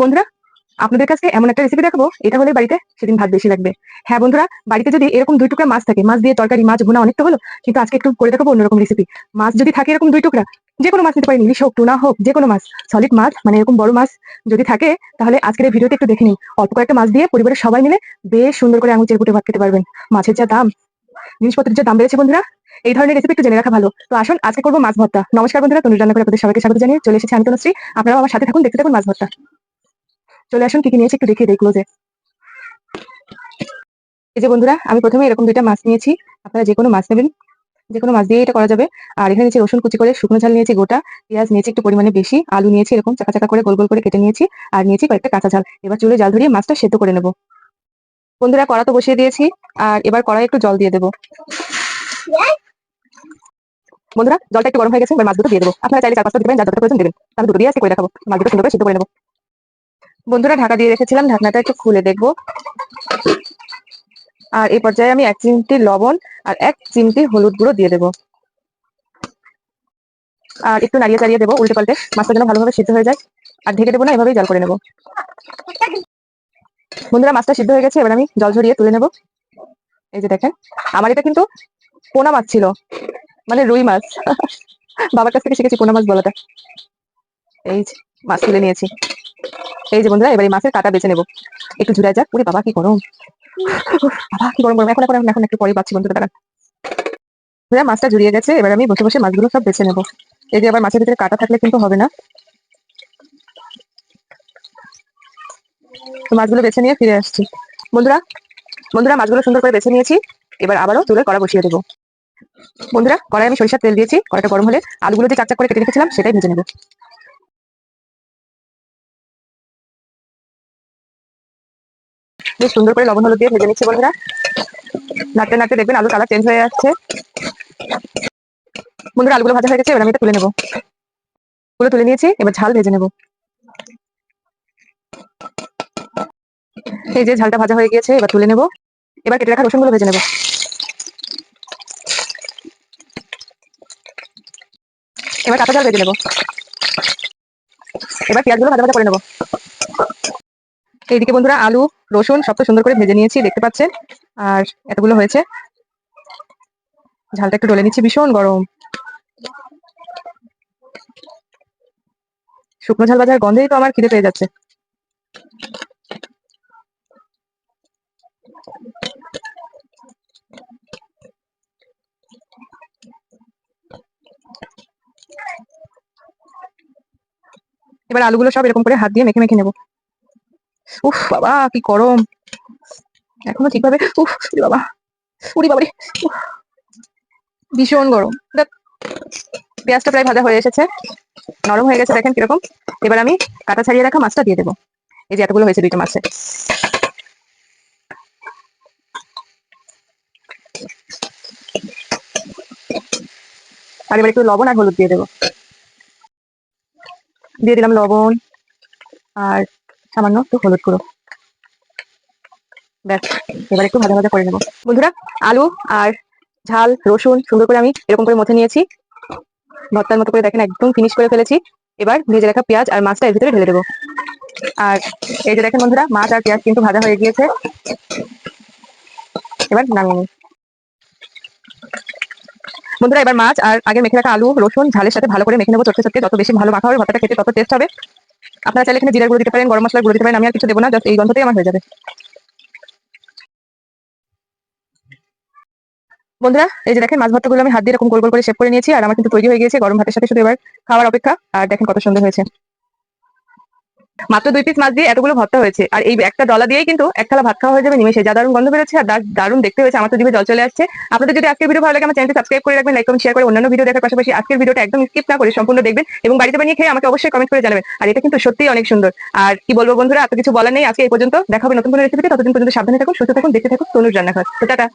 বন্ধুরা, আপনাদের কাছে এমন একটা রেসিপি দেখাবো, এটা হলে বাড়িতে সেদিন ভাত বেশি লাগবে। হ্যাঁ বন্ধুরা, বাড়িতে যদি এরকম দুই টুকরা মাছ থাকে, মাছ দিয়ে তরকারি, মাছ ভুনা অনেক তো হলো, কিন্তু আজকে একটু করে দেখাবো অন্যরকম রেসিপি মাছ যদি থাকে এরকম দুই টুকরা, যে কোনো মাছ নিতে পারেন, ইলিশ হোক, টুনা হোক, যে কোনো মাছ সলিড মাছ মানে এরকম বড় মাছ যদি থাকে, তাহলে আজকের ভিডিওতে একটু দেখে নিন। অল্প কয়েকটা মাছ দিয়ে পরিবারের সবাই মিলে বেশ সুন্দর করে আঙুল চেরকুটে ভাত খেতে পারবেন। মাছের যা দাম, জিনিসপত্রের যা দাম বেড়েছে বন্ধুরা, এই ধরনের রেসিপি একটু জেনে রাখা ভালো। তো আসুন, আজকে করব মাছ ভর্তা। নমস্কার বন্ধুরা তনুর রান্না করে আপনাদের সবাইকে স্বাগত জানিয়ে চলে এসেছি আমি তনুশ্রী। আপনারাও আমার সাথে থাকুন, দেখতে থাকুন মাছ ভর্তা। চলে আসুন, কি কি নিয়েছি একটু দেখিয়ে দেখল যে এই যে বন্ধুরা, আমি প্রথমে এরকম দুইটা মাছ নিয়েছি, আপনারা যে কোনো মাছ নেবেন, যে কোনো মাছ দিয়ে এটা করা যাবে। আর এখানে নিয়েছি রসুন কুচি করে শুকনো ঝাল নিয়েছি, গোটা পেঁয়াজ নিয়েছি একটু পরিমাণে বেশি, আলু নিয়েছি এরকম চাকা চাকা করে গোল গোল করে কেটে নিয়েছি, আর নিয়েছি কয়েকটা কাঁচা ঝাল। এবার চুলে জাল ধরিয়ে মাছটা সেদ্ধ করে নেব। বন্ধুরা, কড়া তো বসিয়ে দিয়েছি, আর এবার কড়াই একটু জল দিয়ে দেবো। বন্ধুরা, জলটা একটু গরম হয়ে গেছে, এবার মাছ দুটো দিয়ে দেবো। আপনারা চাইলে চার পাঁচটা দিবেন, যার যতটা প্রয়োজন দেবেন। আমি দুটো দিয়ে আজকে করে মাছ দুটো সুন্দর করে সেদ্ধ করে নেব। বন্ধুরা, ঢাকা দিয়ে রেখেছিলাম, ঢাকনাটা একটু খুলে দেখব। আর এই পর্যায়ে আমি এক চিমটি লবণ আর এক চিমটি হলুদ গুঁড়ো দিয়ে দেবো। আর একটু নাড়িয়ে চাড়িয়ে দেবো উল্টে পাল্টে, মাছটা যেন ভালোভাবে সিদ্ধ হয়ে যায়। আর ঢেকে দেবো না, এভাবেই জল করে নেব। বন্ধুরা, মাছটা সিদ্ধ হয়ে গেছে, এবার আমি জল ঝরিয়ে তুলে নেব। এই যে দেখেন, আমার এটা কিন্তু পোনা মাছ ছিল মানে রুই মাছ। বাবার কাছ থেকে শিখেছি পোনা মাছ বলাটা। এই মাছ তুলে নিয়েছি। এই যে বন্ধুরা, এবার মাছের কাটা বেছে নেব। একটু ঝুড়ায় যাক। ওরে বাবা, কি গরম। বাবা, কি গরম। গরম এখন এখন এখন একটু পরে পাচ্ছি বন্ধুরা, দাঁড়ান। মাছটা জুড়িয়ে গেছে। এবার আমি বসে বসে মাছগুলো সব বেছে নেব। এই যে আবার মাছের ভিতরে কাটা থাকলে কিন্তু হবে না। মাছগুলো বেছে নিয়ে ফিরে আসছি। বন্ধুরা বন্ধুরা, মাছগুলো সুন্দর করে বেছে নিয়েছি। এবার আবারও তুলে কড়া বসিয়ে দেবো। বন্ধুরা, কড়াই আমি সরিষার তেল দিয়েছি। কড়াইটা গরম হলে আলুগুলো যে চাকচাক করে কেটে রেখেছিলাম, সেটাই ভেজে নেব। বেশ সুন্দর করে লবণ হলুদ দিয়ে ভেজে নিচ্ছি বন্ধুরা। নাড়তে নাড়তে দেখবেন আলুর কালার চেঞ্জ হয়ে যাচ্ছে বন্ধুরা, আলুগুলো ভাজা হয়ে গেছে, এবার আমি এটা তুলে নেব। গুলো তুলে নিয়েছি, এবার ঝাল ভেজে নেব। এই যে ঝালটা ভাজা হয়ে গিয়েছে, এবার তুলে নেব। এবার কেটে রাখা রসুনগুলো ভেজে নেব। এবার কাঁচা ঝাল ভেজে নেব। এবার পেঁয়াজগুলো ভাজা ভাজা করে নেব। এইদিকে বন্ধুরা আলু, রসুন সব তো সুন্দর করে ভেজে নিয়েছি, দেখতে পাচ্ছেন? আর এতগুলো হয়েছে। ঝালটা একটু ডলে নিচ্ছি, ভীষণ গরম। শুকনো ঝাল বাজার গন্ধেই তো আমার খিদে পেয়ে যাচ্ছে। এবার আলুগুলো সব এরকম করে হাত দিয়ে মেখে মেখে নেব। উফ বাবা কি গরম। এখনও ঠিকভাবে উফ উরি বাবা বাবারে উফ, ভীষণ গরম। পেঁয়াজটা প্রায় ভাজা হয়ে এসেছে নরম হয়ে গেছে দেখেন কীরকম। এবার আমি কাটা ছাড়িয়ে রাখা মাছটা দিয়ে দেবো। এই যে এতগুলো হয়েছে দুইটা মাছে। আর এবার একটু লবণ আর হলুদ দিয়ে দেবো। দিয়ে দিলাম লবণ আর সামান্য একটু হলুদ গুঁড়ো। ব্যাস, এবার একটু ভাজা ভাজা করে নেব। বন্ধুরা, আলু আর ঝাল, রসুন সুন্দর করে আমি এরকম করে মথে নিয়েছি। ভর্তার মতো করে দেখেন, একদম ফিনিশ করে ফেলেছি। এবার ভেজে রাখা পেঁয়াজ আর মাছটা এর ভিতরে ঢেলে দেবো। আর এই যে দেখেন বন্ধুরা, মাছ আর পেঁয়াজ কিন্তু ভাজা হয়ে গিয়েছে। এবার নামিয়ে বন্ধুরা, এবার মাছ আর আগে মেখে রাখা আলু, রসুন, ঝালের সাথে ভালো করে মেখে নেব চটকে চটকে যত বেশি ভালো মাখা হবে, ভর্তাটা খেতে তত টেস্ট হবে। আপনারা চাইলে এখানে জিরার গুঁড়ো দিতে পারেন, গরম মশলার গুঁড়ো দিতে পারেন, আমি আর কিছু দেবো না, জাস্ট এই গন্ধতেই আমার হয়ে যাবে। বন্ধুরা, এই যে দেখেন, মাছ ভাতগুলো আমি হাত দিয়ে এরকম গোল গোল করে শেপ করে নিয়েছি, আর আমার কিন্তু তৈরি হয়ে গেছে গরম ভাতের সাথে শুধু এবার খাওয়ার অপেক্ষা, আর দেখেন কত সুন্দর হয়েছে। মাত্র দুই পিস মাছ দিয়ে এতগুলো ভর্তা হয়েছে। আর এই একটা ডলা দিয়েই কিন্তু এক থালা ভাত খাওয়া হয়ে যাবে নিমেষে। যা দারুণ গন্ধ বেরোচ্ছে আর দারুণ দেখতে হয়েছে। আমার তো জিভে জল চলে আসছে। আপনাদের যদি আজকের ভিডিও ভালো লাগে, আমার চ্যানেলটি সাবস্ক্রাইব করে রাখবেন লাইক কমেন্ট শেয়ার করে অন্যান্য ভিডিও দেখার পাশাপাশি আজকের ভিডিওটা একদম স্কিপ না করে সম্পূর্ণ দেখবেন এবং বাড়িতে বানিয়ে খেয়ে আমাকে অবশ্যই কমেন্ট করে জানাবেন। আর এটা কিন্তু সত্যিই অনেক সুন্দর। আর কি বলব বন্ধুরা, এত কিছু বলার নেই। আজকে এই পর্যন্ত। দেখা হবে নতুন কোনো রেসিপিতে ততদিন পর্যন্ত সাবধানে থাকুন, সুস্থ থাকুন, দেখতে থাকুন, তনুর রান্নাঘর। তো টাটা।